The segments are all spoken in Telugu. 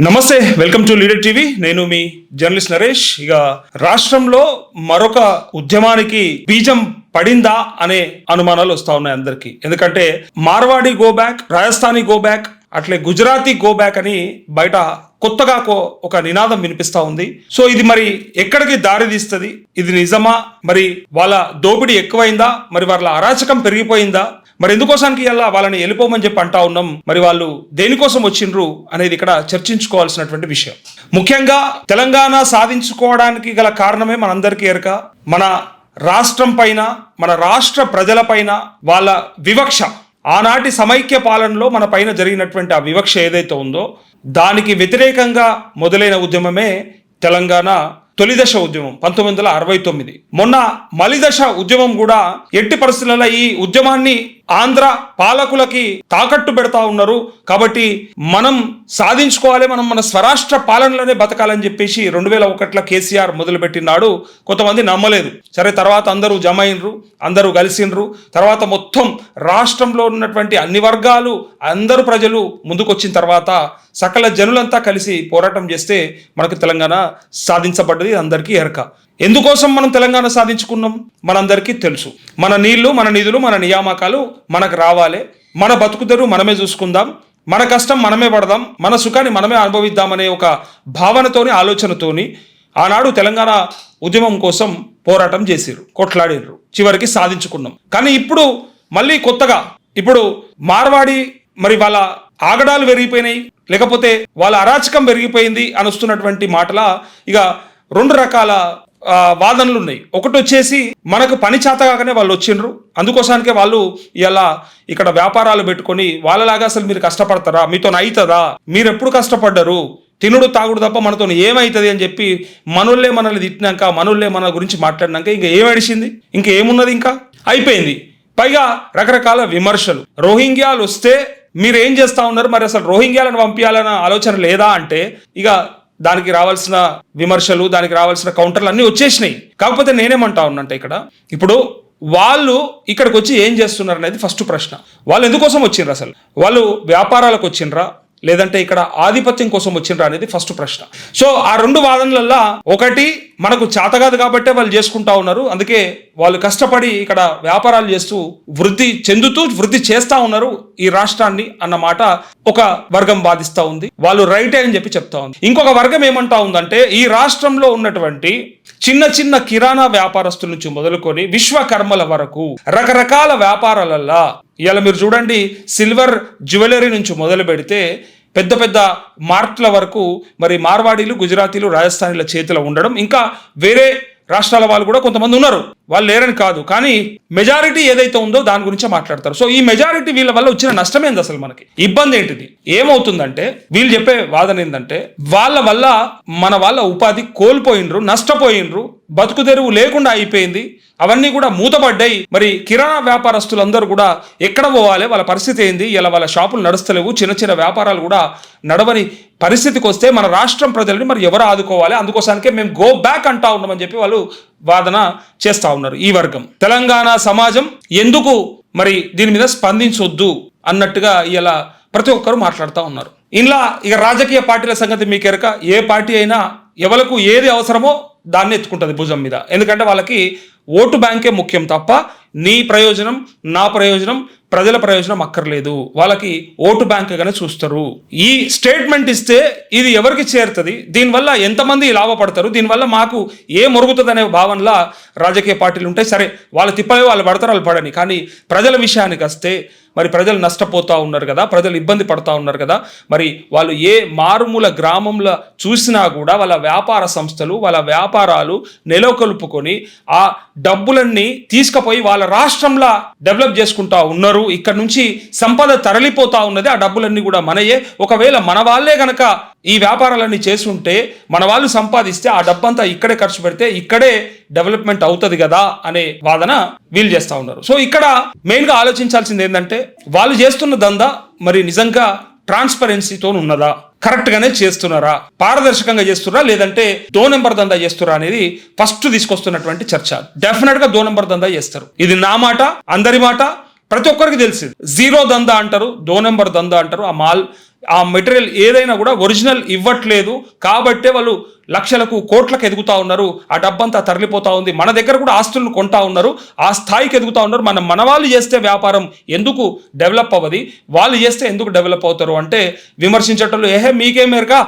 నమస్తే వెల్కమ్ టు లీడర్ టీవీ. నేను మీ జర్నలిస్ట్ నరేష్. ఇక రాష్ట్రంలో మరొక ఉద్యమానికి బీజం పడిందా అనే అనుమానాలు వస్తా ఉన్నాయి అందరికీ. ఎందుకంటే Marwadi go back Rajasthani go back అట్లే గుజరాతీ గో బ్యాక్ అని బయట కొత్తగా కో- ఒక నినాదం వినిపిస్తా ఉంది. సో ఇది మరి ఎక్కడికి దారి తీస్తుంది? ఇది నిజమా? మరి వాళ్ళ దోపిడీ ఎక్కువైందా? మరి వాళ్ళ అరాచకం పెరిగిపోయిందా? మరి ఎందుకోసానికి అలా వాళ్ళని వెళ్ళిపోమని చెప్పి అంటా ఉన్నాం? మరి వాళ్ళు దేనికోసం వచ్చిండ్రు అనేది ఇక్కడ చర్చించుకోవాల్సినటువంటి విషయం. ముఖ్యంగా తెలంగాణ సాధించుకోవడానికి గల కారణమే మనందరికీ ఎరక మన రాష్ట్రం పైన మన రాష్ట్ర ప్రజలపైన వాళ్ళ వివక్ష. ఆనాటి సమైక్య పాలనలో మన పైన జరిగినటువంటి ఆ వివక్ష ఏదైతే ఉందో దానికి వ్యతిరేకంగా మొదలైన ఉద్యమమే తెలంగాణ తొలిదశ ఉద్యమం పంతొమ్మిది వందల అరవై తొమ్మిది. మొన్న మలిదశ ఉద్యమం కూడా ఎట్టి పరిస్థితులలో ఈ ఉద్యమాన్ని ఆంధ్ర పాలకులకి తాకట్టు పెడతా ఉన్నారు. కాబట్టి మనం సాధించుకోవాలి మనం మన స్వరాష్ట్ర పాలనలోనే బతకాలని చెప్పేసి రెండు వేల ఒకటిలో కేసీఆర్ మొదలుపెట్టినాడు. కొంతమంది నమ్మలేదు. సరే తర్వాత అందరూ జమ అయినరు అందరూ కలిసిండ్రు. తర్వాత మొత్తం రాష్ట్రంలో ఉన్నటువంటి అన్ని వర్గాలు అందరూ ప్రజలు ముందుకొచ్చిన తర్వాత సకల జనులంతా కలిసి పోరాటం చేస్తే మనకు తెలంగాణ సాధించబడ్డది అందరికీ ఎరక. ఎందుకోసం మనం తెలంగాణ సాధించుకున్నాం? మనందరికీ తెలుసు. మన నీళ్ళు మన నిధులు మన నియామకాలు మనకు రావాలి. మన బతుకుదరు మనమే చూసుకుందాం. మన కష్టం మనమే పడదాం. మన సుఖాన్ని మనమే అనుభవిద్దామనే ఒక భావనతోని ఆలోచనతోని ఆనాడు తెలంగాణ ఉద్యమం కోసం పోరాటం చేసిర్రు. కొట్లాడిర్రు. చివరికి సాధించుకున్నాం. కానీ ఇప్పుడు మళ్ళీ కొత్తగా ఇప్పుడు మార్వాడి మరి వాళ్ళ ఆగడాలు పెరిగిపోయినాయి. లేకపోతే వాళ్ళ అరాచకం పెరిగిపోయింది అని వస్తున్నటువంటి మాటల ఇక రెండు రకాల వాదనలు ఉన్నాయి. ఒకటి వచ్చేసి మనకు పని కాగానే వాళ్ళు వచ్చిండ్రు. అందుకోసానికే వాళ్ళు ఇలా ఇక్కడ వ్యాపారాలు పెట్టుకొని వాళ్ళలాగా అసలు మీరు కష్టపడతారా? మీతో అవుతుందా మీరు ఎప్పుడు కష్టపడ్డరు? తినుడు తాగుడు తప్ప మనతో ఏమవుతుంది అని చెప్పి మనోళ్ళే మనల్ని తిట్టినాక మనోళ్ళే మన గురించి మాట్లాడినాక ఇంకా ఏం అడిచింది ఇంకా ఏమున్నది ఇంకా? అయిపోయింది. పైగా రకరకాల విమర్శలు. రోహింగ్యాలు వస్తే మీరు ఏం చేస్తా ఉన్నారు? మరి అసలు రోహింగ్యాలను పంపించాలన్న ఆలోచన లేదా అంటే ఇక దానికి రావాల్సిన విమర్శలు దానికి రావాల్సిన కౌంటర్లు అన్నీ వచ్చేసినాయి. కాకపోతే నేనేమంటా ఉన్నంటే ఇక్కడ ఇప్పుడు వాళ్ళు ఇక్కడికి వచ్చి ఏం చేస్తున్నారు అనేది ఫస్ట్ ప్రశ్న. వాళ్ళు ఎందుకోసం వచ్చిండ్రు అసలు? వాళ్ళు వ్యాపారాలకు వచ్చిండ్రా? లేదంటే ఇక్కడ ఆధిపత్యం కోసం వచ్చిండ్రా అనేది ఫస్ట్ ప్రశ్న. సో ఆ రెండు వాదనలల్లో ఒకటి మనకు చేతగాదు కాబట్టే వాళ్ళు చేసుకుంటా ఉన్నారు. అందుకే వాళ్ళు కష్టపడి ఇక్కడ వ్యాపారాలు చేస్తూ వృద్ధి చెందుతూ వృద్ధి చేస్తా ఉన్నారు ఈ రాష్ట్రాన్ని అన్నమాట ఒక వర్గం బాధిస్తూ ఉంది. వాళ్ళు రైటే అని చెప్పి చెప్తా ఉంది. ఇంకొక వర్గం ఏమంటా ఉందంటే ఈ రాష్ట్రంలో ఉన్నటువంటి చిన్న చిన్న కిరాణా వ్యాపారస్తుల నుంచి మొదలుకొని విశ్వకర్మల వరకు రకరకాల వ్యాపారాలల్లా ఇవాళ మీరు చూడండి సిల్వర్ జ్యువెలరీ నుంచి మొదలు పెడితే పెద్ద పెద్ద మార్ట్ల వరకు మరి మార్వాడీలు గుజరాతీలు రాజస్థానీల చేతిలో ఉండడం ఇంకా వేరే రాష్ట్రాల వాళ్ళు కూడా కొంతమంది ఉన్నారు. వాళ్ళు లేరని కాదు కానీ మెజారిటీ ఏదైతే ఉందో దాని గురించి మాట్లాడతారు. సో ఈ మెజారిటీ వీళ్ళ వల్ల వచ్చిన నష్టం ఏంది అసలు మనకి? ఇబ్బంది ఏంటిది? ఏమవుతుందంటే వీళ్ళు చెప్పే వాదన ఏంటంటే వాళ్ళ వల్ల మన వాళ్ళ ఉపాధి కోల్పోయిండ్రు నష్టపోయిండ్రు బతుకు తెరువు లేకుండా అయిపోయింది అవన్నీ కూడా మూతపడ్డాయి. మరి కిరాణా వ్యాపారస్తులందరూ కూడా ఎక్కడ పోవాలి? వాళ్ళ పరిస్థితి ఏంది? ఇలా వాళ్ళ షాపులు నడుస్తలేవు చిన్న చిన్న వ్యాపారాలు కూడా నడవని పరిస్థితికి వస్తే మన రాష్ట్రం ప్రజల్ని మరి ఎవరు ఆదుకోవాలి? అందుకోసానికే మేము గో బ్యాక్ అంటా ఉన్నామని చెప్పి వాళ్ళు వాదన చేస్తా ఉన్నారు. ఈ వర్గం. తెలంగాణ సమాజం ఎందుకు మరి దీని మీద స్పందించొద్దు అన్నట్టుగా ఇలా ప్రతి ఒక్కరు మాట్లాడుతూ ఉన్నారు. ఇలా ఇక రాజకీయ పార్టీల సంగతి మీకెరక ఏ పార్టీ అయినా ఎవలకు ఏది అవసరమో దాన్ని ఎత్తుకుంటుంది భుజం మీద. ఎందుకంటే వాళ్ళకి ఓటు బ్యాంకే ముఖ్యం తప్ప నీ ప్రయోజనం నా ప్రయోజనం ప్రజల ప్రయోజనం అక్కర్లేదు. వాళ్ళకి ఓటు బ్యాంక్గానే చూస్తారు. ఈ స్టేట్మెంట్ ఇస్తే ఇది ఎవరికి చేరుతుంది? దీనివల్ల ఎంతమంది లాభపడతారు? దీనివల్ల మాకు ఏ మొరుగుతుంది అనే భావనలా రాజకీయ పార్టీలు ఉంటాయి. సరే వాళ్ళ తిప్పలే వాళ్ళు పడతారు వాళ్ళు పడని. కానీ ప్రజల విషయానికి వస్తే మరి ప్రజలు నష్టపోతూ ఉన్నారు కదా ప్రజలు ఇబ్బంది పడుతూ ఉన్నారు కదా మరి వాళ్ళు ఏ మారుమూల గ్రామంలో చూసినా కూడా వాళ్ళ వ్యాపార సంస్థలు వాళ్ళ వ్యాపారాలు నెలకొల్పుకొని ఆ డబ్బులన్నీ తీసుకుపోయి వాళ్ళ రాష్ట్రంలో డెవలప్ చేసుకుంటా ఉన్నారు. ఇక్కడ నుంచి సంపద తరలిపోతా ఉన్నది. ఆ డబ్బులన్నీ కూడా మనయే. ఒకవేళ మన వాళ్ళే గనక ఈ వ్యాపారాలన్నీ చేస్తుంటే మన వాళ్ళు సంపాదిస్తే ఆ డబ్బంతా ఇక్కడే ఖర్చు పెడితే ఇక్కడే డెవలప్మెంట్ అవుతుంది కదా అనే వాదన వీళ్ళు చేస్తూ ఉన్నారు. సో ఇక్కడ మెయిన్గా ఆలోచించాల్సింది ఏంటంటే వాళ్ళు చేస్తున్న దందా మరి నిజంగా ట్రాన్స్పరెన్సీతో ఉన్నదా? కరెక్ట్ గానే చేస్తున్నారా? పారదర్శకంగా చేస్తున్నారా? లేదంటే దో నెంబర్ దందా చేస్తున్నారా అనేది ఫస్ట్ తీసుకొస్తున్నటువంటి చర్చ. డెఫినెట్గా దో నెంబర్ దందా చేస్తారు. ఇది నా మాట అందరి మాట ప్రతి ఒక్కరికి తెలిసింది. జీరో దందా అంటారు దో నెంబర్ దందా అంటారు ఆ మాల్ ఆ మెటీరియల్ ఏదైనా కూడా ఒరిజినల్ ఇవ్వట్లేదు. కాబట్టే వాళ్ళు లక్షలకు కోట్లకు ఎదుగుతా ఉన్నారు. ఆ డబ్బంతా తరలిపోతూ ఉంది. మన దగ్గర కూడా ఆస్తులను కొంటా ఉన్నారు. ఆ స్థాయికి ఎదుగుతా ఉన్నారు. మనం మన వాళ్ళు చేస్తే వ్యాపారం ఎందుకు డెవలప్ అవ్వది? వాళ్ళు చేస్తే ఎందుకు డెవలప్ అవుతారు? అంటే విమర్శించటంలో ఏహే మీకే మేరగా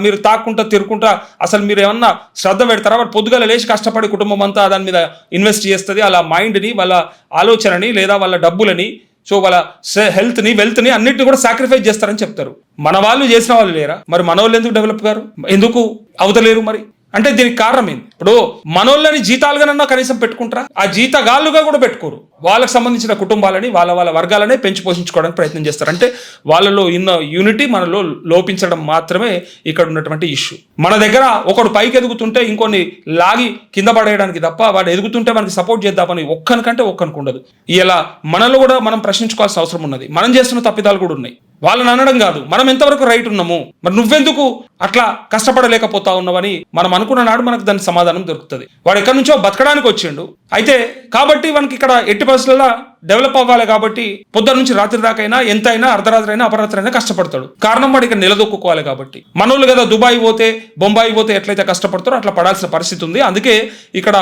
మీరు తాక్కుంటా తిరుక్కుంటా? అసలు మీరు ఏమన్నా శ్రద్ధ పెడతారా? వాళ్ళు పొద్దుగాల లేచి కష్టపడి కుటుంబం అంతా దాని మీద ఇన్వెస్ట్ చేస్తుంది. వాళ్ళ మైండ్ని వాళ్ళ ఆలోచనని లేదా వాళ్ళ డబ్బులని సో వాళ్ళ హెల్త్ని వెల్త్ని అన్నిటిని కూడా సాక్రిఫైస్ చేస్తారని చెప్తారు. మన వాళ్ళు చేసిన వాళ్ళు లేరా? మరి మన వాళ్ళు ఎందుకు డెవలప్ గారు? ఎందుకు అవతలేరు మరి? అంటే దీనికి కారణం ఏంది? ఇప్పుడు మనోళ్ళని జీతాలుగానన్నా కనీసం పెట్టుకుంటారా? ఆ జీతగాళ్ళుగా కూడా పెట్టుకోరు. వాళ్ళకి సంబంధించిన కుటుంబాలని వాళ్ళ వాళ్ళ వర్గాలనే పెంచి పోషించుకోవడానికి ప్రయత్నం చేస్తారు. అంటే వాళ్ళలో ఇన్న యూనిటీ మనలో లోపించడం మాత్రమే ఇక్కడ ఉన్నటువంటి ఇష్యూ మన దగ్గర ఒకడు పైకి ఎదుగుతుంటే ఇంకొన్ని లాగి కింద పడేయడానికి తప్ప వాడు ఎదుగుతుంటే మనకి సపోర్ట్ చేద్దామని ఒక్కనికంటే ఒక్కనికి ఉండదు. ఇలా మనలో కూడా మనం ప్రశ్నించుకోవాల్సిన అవసరం ఉన్నది. మనం చేస్తున్న తప్పిదాలు కూడా ఉన్నాయి. వాళ్ళని అనడం కాదు. మనం ఎంతవరకు రైట్ ఉన్నాము? మరి నువ్వెందుకు అట్లా కష్టపడలేకపోతా ఉన్నావని మనం అనుకున్న నాడు మనకు దాని సమాధానం దొరుకుతుంది. వాడు ఎక్కడి నుంచో బతకడానికి వచ్చిండు. అయితే కాబట్టి మనకి ఇక్కడ ఎట్టి పరిస్థితుల్లో డెవలప్ అవ్వాలి కాబట్టి పొద్దున్న నుంచి రాత్రి దాకైనా ఎంతైనా అయినా అర్ధరాత్రి అయినా అపరాత్రి అయినా కష్టపడతాడు. కారణం వాడు ఇక్కడ నిలదొక్కుకోవాలి కాబట్టి. మనోళ్ళు కదా దుబాయ్ పోతే బొంబాయి పోతే ఎట్లయితే కష్టపడతారో అట్లా పడాల్సిన పరిస్థితి ఉంది. అందుకే ఇక్కడ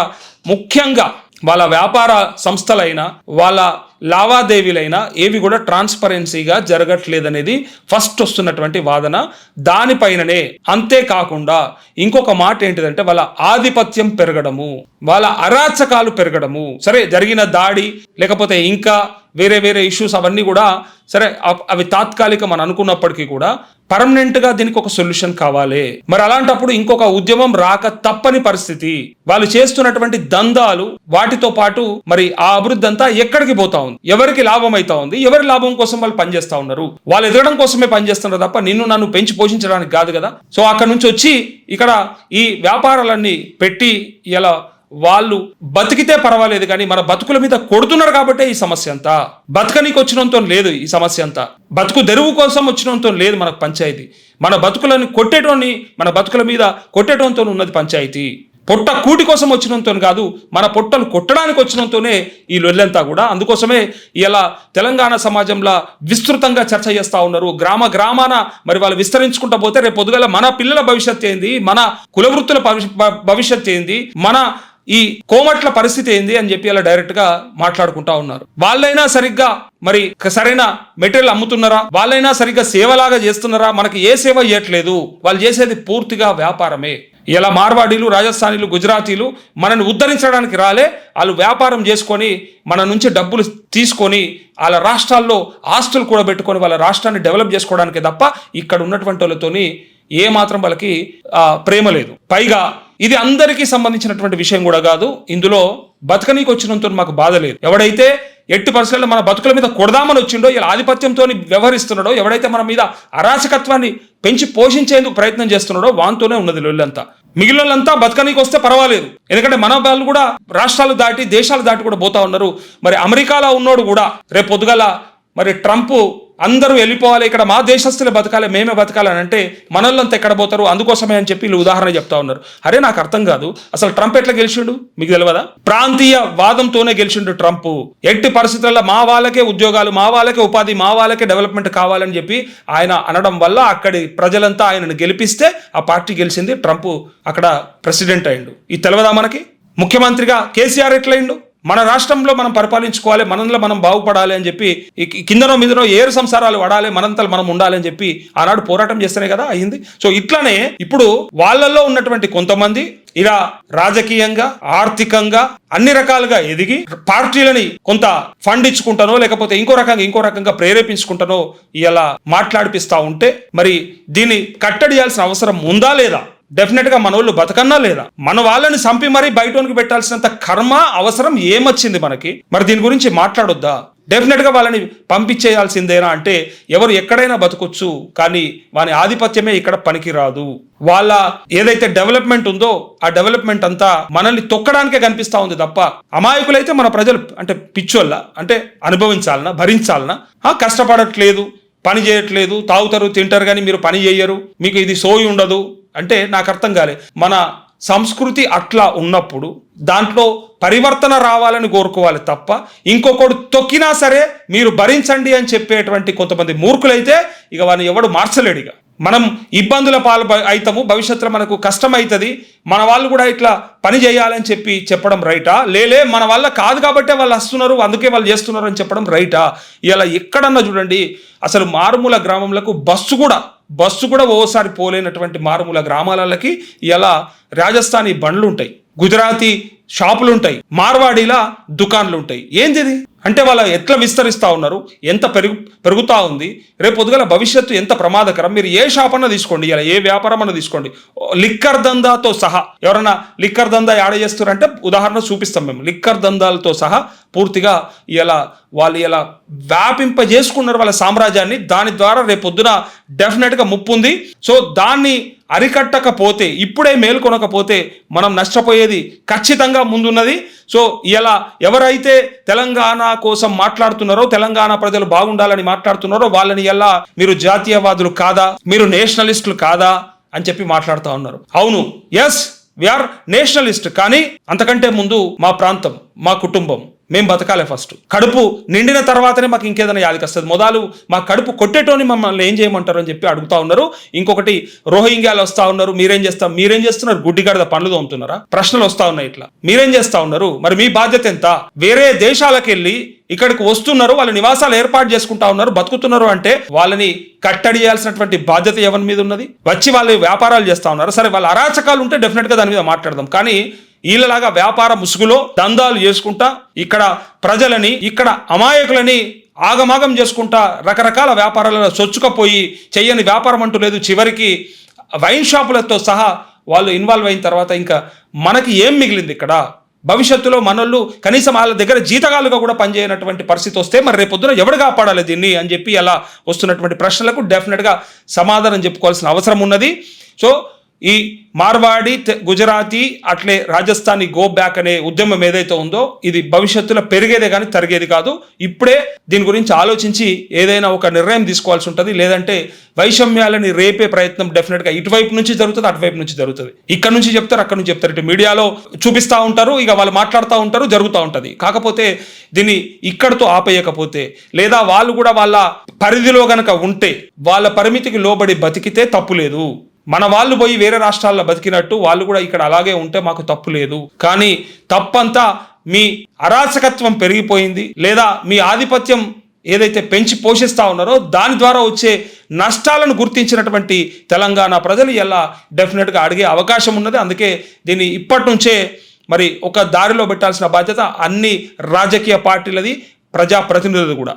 ముఖ్యంగా వాళ్ళ వ్యాపార సంస్థలైనా వాళ్ళ లావాదేవీలైనా ఏవి కూడా ట్రాన్స్పరెన్సీగా జరగట్లేదనేది ఫస్ట్ వస్తున్నటువంటి వాదన. దానిపైననే అంతేకాకుండా ఇంకొక మాట ఏంటిదంటే వాళ్ళ ఆధిపత్యం పెరగడము వాళ్ళ అరాచకాలు పెరగడము. సరే జరిగిన దాడి లేకపోతే ఇంకా వేరే వేరే ఇష్యూస్ అవన్నీ కూడా సరే అవి తాత్కాలికం అని అనుకున్నప్పటికీ కూడా పర్మనెంట్గా దీనికి ఒక సొల్యూషన్ కావాలి. మరి అలాంటప్పుడు ఇంకొక ఉద్యమం రాక తప్పని పరిస్థితి. వాళ్ళు చేస్తున్నటువంటి దందాలు వాటితో పాటు మరి ఆ అభివృద్ధి అంతా ఎక్కడికి పోతా ఉంది? ఎవరికి లాభం అవుతా ఉంది? ఎవరి లాభం కోసం వాళ్ళు పనిచేస్తా ఉన్నారు? వాళ్ళు ఎదగడం కోసమే పనిచేస్తున్నారు తప్ప నిన్ను నన్ను పెంచి పోషించడానికి కాదు కదా. సో అక్కడ నుంచి వచ్చి ఇక్కడ ఈ వ్యాపారాలన్నీ పెట్టి ఇలా వాళ్ళు బతికితే పర్వాలేదు కానీ మన బతుకుల మీద కొడుతున్నారు కాబట్టే ఈ సమస్య అంతా. బతకనికి వచ్చినంతో లేదు ఈ సమస్య అంతా. బతుకు తెరువు కోసం వచ్చినంతో లేదు మనకు పంచాయతీ. మన బతుకులను కొట్టేటోని మన బతుకుల మీద కొట్టేటంతో ఉన్నది పంచాయతీ. పొట్ట కూటి కోసం వచ్చినంతో కాదు మన పొట్టలు కొట్టడానికి వచ్చినంతోనే ఈ లొల్లంతా కూడా. అందుకోసమే ఇలా తెలంగాణ సమాజంలో విస్తృతంగా చర్చ చేస్తూ ఉన్నారు. గ్రామ గ్రామాన మరి వాళ్ళు విస్తరించుకుంటా పోతే రేపు పొద్దుగల మన పిల్లల భవిష్యత్ ఏంది? మన కులవృత్తుల భవిష్యత్ ఏంది? మన ఈ కోమట్ల పరిస్థితి ఏంది అని చెప్పి అలా డైరెక్ట్గా మాట్లాడుకుంటా ఉన్నారు. వాళ్ళైనా సరిగ్గా మరి సరైన మెటీరియల్ అమ్ముతున్నారా? వాళ్ళైనా సరిగ్గా సేవలాగా చేస్తున్నారా? మనకి ఏ సేవ ఇవ్వట్లేదు వాళ్ళు చేసేది పూర్తిగా వ్యాపారమే. ఇలా మార్వాడీలు రాజస్థానీలు గుజరాతీలు మనల్ని ఉద్ధరించడానికి రాలే. వాళ్ళు వ్యాపారం చేసుకొని మన నుంచి డబ్బులు తీసుకొని వాళ్ళ రాష్ట్రాల్లో ఆస్తులు కూడా పెట్టుకొని వాళ్ళ రాష్ట్రాన్ని డెవలప్ చేసుకోవడానికి తప్ప ఇక్కడ ఉన్నటువంటి వాళ్ళతోని ఏ మాత్రం వాళ్ళకి ప్రేమ లేదు. పైగా ఇది అందరికీ సంబంధించినటువంటి విషయం కూడా కాదు. ఇందులో బతకనీకి వచ్చినంత మాకు బాధ లేదు. ఎవడైతే ఎట్టి పరిస్థితుల్లో మన బతుకుల మీద కొడదామని వచ్చిండో ఇలా ఆధిపత్యంతో వ్యవహరిస్తున్నాడో ఎవడైతే మన మీద అరాచకత్వాన్ని పెంచి పోషించేందుకు ప్రయత్నం చేస్తున్నాడో వాంతోనే ఉన్నది లొల్లంతా. మిగిలిన వాళ్ళంతా బతకనీకి వస్తే పర్వాలేదు. ఎందుకంటే మన వాళ్ళు కూడా రాష్ట్రాలు దాటి దేశాలు దాటి కూడా పోతా ఉన్నారు. మరి అమెరికాలో ఉన్నోడు కూడా రేపు పొద్దుగల మరి ట్రంప్ అందరూ వెళ్ళిపోవాలి ఇక్కడ మా దేశస్తులే బతకాలి మేమే బతకాలని అంటే మనల్లంతా ఎక్కడ పోతారు? అందుకోసమే అని చెప్పి వీళ్ళు ఉదాహరణ చెప్తా ఉన్నారు. అరే నాకు అర్థం కాదు. అసలు ట్రంప్ ఎట్లా గెలిచిండు? మీకు తెలియదా ప్రాంతీయ వాదంతోనే గెలిచిండు ట్రంప్. ఎట్టి పరిస్థితుల్లో మా వాళ్ళకే ఉద్యోగాలు మా వాళ్ళకే ఉపాధి మా వాళ్ళకే డెవలప్మెంట్ కావాలని చెప్పి ఆయన అనడం వల్ల అక్కడి ప్రజలంతా ఆయనను గెలిపిస్తే ఆ పార్టీ గెలిచింది ట్రంప్. అక్కడ ప్రెసిడెంట్ అయిండు. ఇది తెలియదా మనకి? ముఖ్యమంత్రిగా కేసీఆర్ ఎట్లయిండు? మన రాష్ట్రంలో మనం పరిపాలించుకోవాలి మనలో మనం బాగుపడాలి అని చెప్పి కిందనో మీదనో ఏరు సంసారాలు పడాలి మనంతలు మనం ఉండాలి అని చెప్పి ఆనాడు పోరాటం చేస్తేనే కదా అయింది. సో ఇట్లానే ఇప్పుడు వాళ్ళల్లో ఉన్నటువంటి కొంతమంది ఇలా రాజకీయంగా ఆర్థికంగా అన్ని రకాలుగా ఎదిగి పార్టీలని కొంత ఫండ్ ఇచ్చుకుంటానో లేకపోతే ఇంకో రకంగా ఇంకో రకంగా ప్రేరేపించుకుంటానో ఇలా మాట్లాడిపిస్తా ఉంటే మరి దీన్ని కట్టడియాల్సిన అవసరం ఉందా లేదా? డెఫినెట్గా మన వాళ్ళు బతకన్నా లేదా? మన వాళ్ళని చంపి మరీ బయటోనికి పెట్టాల్సినంత కర్మ అవసరం ఏమొచ్చింది మనకి? మరి దీని గురించి మాట్లాడొద్దా? డెఫినెట్గా వాళ్ళని పంపించేయాల్సిందేనా అంటే ఎవరు ఎక్కడైనా బతకొచ్చు కానీ వాని ఆధిపత్యమే ఇక్కడ పనికిరాదు. వాళ్ళ ఏదైతే డెవలప్మెంట్ ఉందో ఆ డెవలప్మెంట్ అంతా మనల్ని తొక్కడానికే కనిపిస్తా ఉంది తప్ప అమాయకులైతే మన ప్రజలు అంటే పిచ్చోళ్ళ అంటే అనుభవించాలనా భరించాలనా? కష్టపడట్లేదు పని చేయట్లేదు తాగుతారు తింటారు కానీ మీరు పని చేయరు మీకు ఇది సోయి ఉండదు అంటే నాకు అర్థం కాలే. మన సంస్కృతి అట్లా ఉన్నప్పుడు దాంట్లో పరివర్తన రావాలని కోరుకోవాలి తప్ప ఇంకొకడు తొక్కినా సరే మీరు భరించండి అని చెప్పేటువంటి కొంతమంది మూర్ఖులైతే ఇక వాడిని ఎవడు మార్చలేడు ఇక. మనం ఇబ్బందుల పాలు అవుతాము భవిష్యత్తులో మనకు కష్టం అవుతుంది మన వాళ్ళు కూడా ఇట్లా పని చేయాలని చెప్పి చెప్పడం రైటా? లేలే మన వల్ల కాదు కాబట్టే వాళ్ళు వస్తున్నారు అందుకే వాళ్ళు చేస్తున్నారు అని చెప్పడం రైటా? ఇలా ఎక్కడన్నా చూడండి అసలు మారుమూల గ్రామంలకు బస్సు కూడా బస్సు కూడా ఓసారి పోలేనటువంటి మారుమూల గ్రామాలకి ఇలా రాజస్థానీ బండ్లు ఉంటాయి గుజరాతీ షాపులు ఉంటాయి మార్వాడీల దుకాన్లు ఉంటాయి ఏంది అంటే వాళ్ళ ఎట్లా విస్తరిస్తూ ఉన్నారు? ఎంత పెరుగు పెరుగుతూ ఉంది? రేపు పొద్దుగల భవిష్యత్తు ఎంత ప్రమాదకరం? మీరు ఏ షాప్ అన్నా తీసుకోండి ఇలా ఏ వ్యాపారం అన్నా తీసుకోండి. లిక్కర్ దందాతో సహా ఎవరైనా లిక్కర్ దందా యాడ చేస్తారంటే ఉదాహరణ చూపిస్తాం మేము. లిక్కర్ దందాలతో సహా పూర్తిగా ఇలా వాళ్ళు ఇలా వ్యాపింపజేసుకున్నారు వాళ్ళ సామ్రాజ్యాన్ని. దాని ద్వారా రేపు పొద్దున డెఫినెట్గా ముప్పు ఉంది. సో దాన్ని అరికట్టకపోతే ఇప్పుడే మేల్కొనకపోతే మనం నష్టపోయేది ఖచ్చితంగా ముందున్నది. సో ఇలా ఎవరైతే తెలంగాణ కోసం మాట్లాడుతున్నారో తెలంగాణ ప్రజలు బాగుండాలని మాట్లాడుతున్నారో వాళ్ళని ఎలా మీరు జాతీయవాదులు కాదా మీరు నేషనలిస్టులు కాదా అని చెప్పి మాట్లాడుతూ ఉన్నారు. అవును ఎస్ ఆర్ నేషనలిస్ట్ కానీ అంతకంటే ముందు మా ప్రాంతం మా కుటుంబం. మేము బతకాలి ఫస్ట్. కడుపు నిండిన తర్వాతనే మాకు ఇంకేదైనా యాదికి వస్తుంది. మొదలు మా కడుపు కొట్టేటోని మమ్మల్ని ఏం చేయమంటారు అని చెప్పి అడుగుతా ఉన్నారు. ఇంకొకటి రోహింగ్యాలు వస్తా ఉన్నారు. మీరేం చేస్తారు మీరేం చేస్తున్నారు? గుడ్డిగడద పనులు తోముతున్నారా? ప్రశ్నలు వస్తా ఉన్నాయి ఇట్లా. మీరేం చేస్తా ఉన్నారు? మరి మీ బాధ్యత ఎంత? వేరే దేశాలకు వెళ్ళి ఇక్కడికి వస్తున్నారు. వాళ్ళ నివాసాలు ఏర్పాటు చేసుకుంటా ఉన్నారు. బతుకుతున్నారు అంటే వాళ్ళని కట్టడి చేయాల్సినటువంటి బాధ్యత ఎవరి మీద ఉన్నది? వచ్చి వాళ్ళు వ్యాపారాలు చేస్తా ఉన్నారు. సరే వాళ్ళ అరాచకాలు ఉంటే డెఫినెట్గా దాని మీద మాట్లాడదాం. కానీ వీళ్ళలాగా వ్యాపార ముసుగులో దందాలు చేసుకుంటా ఇక్కడ ప్రజలని ఇక్కడ అమాయకులని ఆగమాగం చేసుకుంటా రకరకాల వ్యాపారాలలో చొచ్చుకపోయి చేయని వ్యాపారం అంటూ లేదు. చివరికి వైన్ షాపులతో సహా వాళ్ళు ఇన్వాల్వ్ అయిన తర్వాత ఇంకా మనకి ఏం మిగిలింది ఇక్కడ? భవిష్యత్తులో మనోళ్ళు కనీసం వాళ్ళ దగ్గర జీతగాలుగా కూడా పనిచేయనటువంటి పరిస్థితి వస్తే మరి రేపొద్దున ఎవడు కాపాడాలి దీన్ని అని చెప్పి అలా వస్తున్నటువంటి ప్రశ్నలకు డెఫినెట్గా సమాధానం చెప్పుకోవాల్సిన అవసరం ఉన్నది. సో ఈ మార్వాడి గుజరాతీ అట్లే రాజస్థానీ గో బ్యాక్ అనే ఉద్యమం ఏదైతే ఉందో ఇది భవిష్యత్తులో పెరిగేదే కానీ తరిగేది కాదు. ఇప్పుడే దీని గురించి ఆలోచించి ఏదైనా ఒక నిర్ణయం తీసుకోవాల్సి ఉంటుంది. లేదంటే వైషమ్యాలని రేపే ప్రయత్నం డెఫినెట్గా ఇటువైపు నుంచి జరుగుతుంది అటువైపు నుంచి జరుగుతుంది. ఇక్కడ నుంచి చెప్తారు అక్కడ నుంచి చెప్తారు. ఇటు మీడియాలో చూపిస్తూ ఉంటారు ఇక వాళ్ళు మాట్లాడుతూ ఉంటారు జరుగుతూ ఉంటుంది. కాకపోతే దీన్ని ఇక్కడతో ఆపేయకపోతే లేదా వాళ్ళు కూడా వాళ్ళ పరిధిలో గనక ఉంటే వాళ్ళ పరిమితికి లోబడి బతికితే తప్పు లేదు మన వాళ్ళు పోయి వేరే రాష్ట్రాల్లో బతికినట్టు వాళ్ళు కూడా ఇక్కడ అలాగే ఉంటే మాకు తప్పు లేదు. కానీ తప్పంతా మీ అరాచకత్వం పెరిగిపోయింది లేదా మీ ఆధిపత్యం ఏదైతే పెంచి పోషిస్తా ఉన్నారో దాని ద్వారా వచ్చే నష్టాలను గుర్తించినటువంటి తెలంగాణ ప్రజలు ఎలా డెఫినెట్గా అడిగే అవకాశం ఉన్నది. అందుకే దీన్ని ఇప్పటి నుంచే మరి ఒక దారిలో పెట్టాల్సిన బాధ్యత అన్ని రాజకీయ పార్టీలది ప్రజాప్రతినిధులు కూడా.